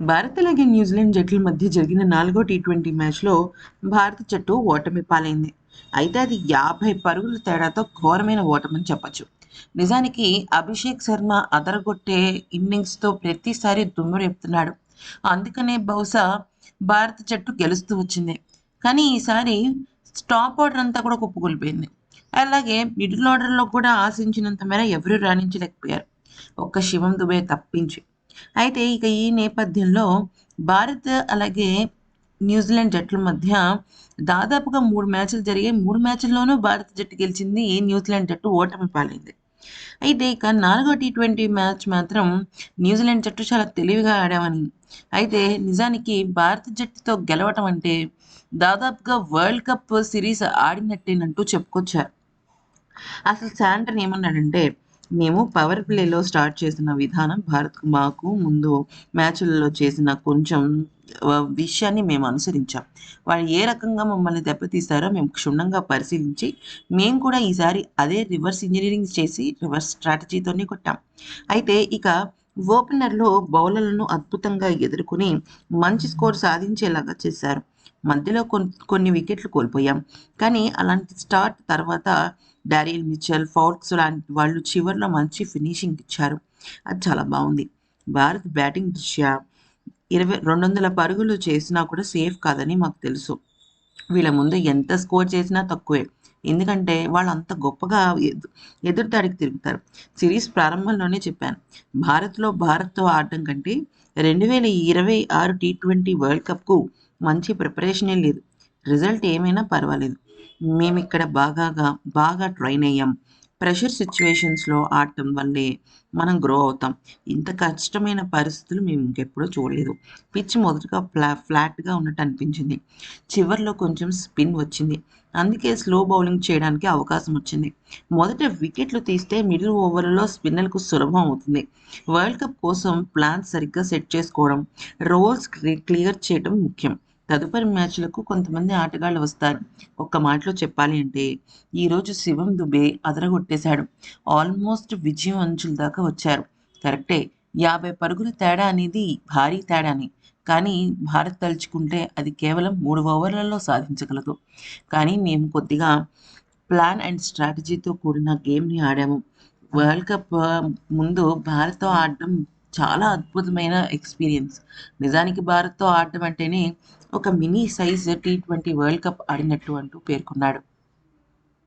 భారత్ అలాగే న్యూజిలాండ్ జట్ల మధ్య జరిగిన నాలుగో టీ ట్వంటీ మ్యాచ్లో భారత జట్టు ఓటమి పాలైంది. అయితే అది యాభై పరుగుల తేడాతో ఘోరమైన ఓటమని చెప్పచ్చు. నిజానికి అభిషేక్ శర్మ అదరగొట్టే ఇన్నింగ్స్తో ప్రతిసారి దుమ్మురేపుతున్నాడు అందుకనే బహుశా భారత జట్టు గెలుస్తూ వచ్చింది. కానీ ఈసారి స్టాప్ ఆర్డర్ అంతా కూడా కుప్పకూలిపోయింది. అలాగే మిడిల్ ఆర్డర్లో కూడా ఆశించినంత మేర ఎవరూ రాణించలేకపోయారు. ఒక్క శివం దుబే తప్పించి. అయితే ఇక ఈ నేపథ్యంలో భారత్ అలాగే న్యూజిలాండ్ జట్ల మధ్య దాదాపుగా మూడు మ్యాచ్లు జరిగాయి. మూడు మ్యాచ్ల్లోనూ భారత జట్టు గెలిచింది. న్యూజిలాండ్ జట్టు ఓటమి పాలైంది. అయితే ఇక నాలుగో టీ ట్వంటీ మ్యాచ్ మాత్రం న్యూజిలాండ్ జట్టు చాలా తెలివిగా ఆడామని. అయితే నిజానికి భారత జట్టుతో గెలవటం అంటే దాదాపుగా వరల్డ్ కప్ సిరీస్ ఆడినట్టేనంటూ చెప్పుకొచ్చారు. అసలు శాంటన్ ఏమన్నాడంటే మేము పవర్ ప్లేలో స్టార్ట్ చేసిన విధానం భారత్ మాకు ముందు మ్యాచ్లలో చేసిన కొంచెం విషయాన్ని మేము అనుసరించాం. వాళ్ళు ఏ రకంగా మమ్మల్ని దెబ్బతీస్తారో మేము క్షుణ్ణంగా పరిశీలించి మేము కూడా ఈసారి అదే రివర్స్ ఇంజనీరింగ్ చేసి రివర్స్ స్ట్రాటజీతోనే కొట్టాం. అయితే ఇక ఓపెనర్లో బౌలర్లను అద్భుతంగా ఎదుర్కొని మంచి స్కోర్ సాధించేలాగా చేశారు. మధ్యలో కొన్ని కొన్ని వికెట్లు కోల్పోయాం. కానీ అలాంటి స్టార్ట్ తర్వాత డారియల్ మిచెల్ ఫౌర్క్స్ లాంటి వాళ్ళు చివరిలో మంచి ఫినిషింగ్ ఇచ్చారు. అది చాలా బాగుంది. భారత్ బ్యాటింగ్ దృష్ట్యా ఇరవై రెండు వందల పరుగులు చేసినా కూడా సేఫ్ కాదని మాకు తెలుసు. వీళ్ళ ముందు ఎంత స్కోర్ చేసినా తక్కువే. ఎందుకంటే వాళ్ళు అంత గొప్పగా ఎదురు ఎదురుదాడికి తిరుగుతారు. సిరీస్ ప్రారంభంలోనే చెప్పాను. భారత్లో భారత్తో ఆడటం కంటే రెండు వేల ఇరవై ఆరు టీ ట్వంటీ వరల్డ్ కప్కు మంచి ప్రిపరేషనే లేదు. రిజల్ట్ ఏమైనా పర్వాలేదు. మేము ఇక్కడ బాగా బాగా ట్రైన్ అయ్యాం ప్రెషర్ సిచ్యువేషన్స్లో ఆడటం వల్లే మనం గ్రో అవుతాం. ఇంత కష్టమైన పరిస్థితులు మేము ఇంకెప్పుడూ చూడలేదు. పిచ్ మొదటగా ఫ్లా ఫ్లాట్గా ఉన్నట్టు అనిపించింది. చివర్లో కొంచెం స్పిన్ వచ్చింది. అందుకే స్లో బౌలింగ్ చేయడానికి అవకాశం వచ్చింది. మొదట వికెట్లు తీస్తే మిడిల్ ఓవర్లలో స్పిన్నర్కు సులభం అవుతుంది. వరల్డ్ కప్ కోసం ప్లాన్ సరిగ్గా సెట్ చేసుకోవడం రోల్స్ క్లియర్ చేయడం ముఖ్యం. తదుపరి మ్యాచ్లకు కొంతమంది ఆటగాళ్ళు వస్తారు. ఒక్క మాటలో చెప్పాలి అంటే ఈరోజు శివం దుబే అదరగొట్టేశాడు. ఆల్మోస్ట్ విజయం అంచుల దాకా వచ్చారు. కరెక్టే. యాభై పరుగుల తేడా అనేది భారీ తేడాని. కానీ భారత్ తలుచుకుంటే అది కేవలం మూడు ఓవర్లలో సాధించగలదు. కానీ మేము కొద్దిగా ప్లాన్ అండ్ స్ట్రాటజీతో కూడిన గేమ్ని ఆడాము. వరల్డ్ కప్ ముందు భారత్తో ఆడడం చాలా అద్భుతమైన ఎక్స్పీరియన్స్. నిజానికి భారత్తో ఆడటం అంటేనే ఒక mini size T twenty world cup ఆడినట్టు అంటూ పేర్కొన్నాడు.